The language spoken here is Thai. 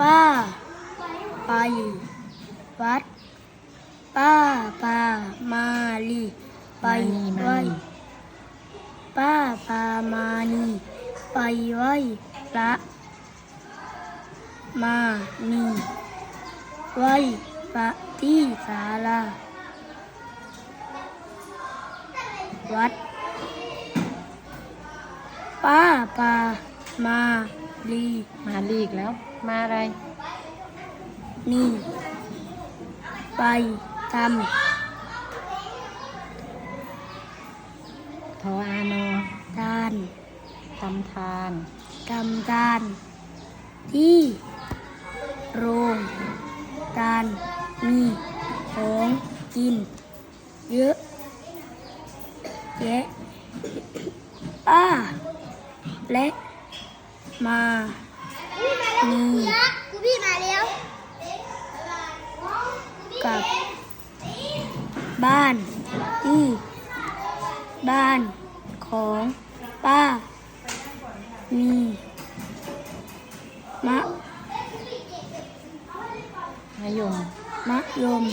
ป้า ไป วัด ป้าพามาลีไปมานีไหวมานีป้าพามานีไปไหวพระมานีไหวพระที่ศาลาวัด ป้าพา มาลีมาลีกแล้ว มาอะไร นี่ ไปททออาโนำทานทำทานทำทาน ที่ โรงทานมีของกิน เยอะแยะป้าและ มามีกูพี่มาแล้วกับบ้านที่บ้านของป้า มีมะมายมมะยม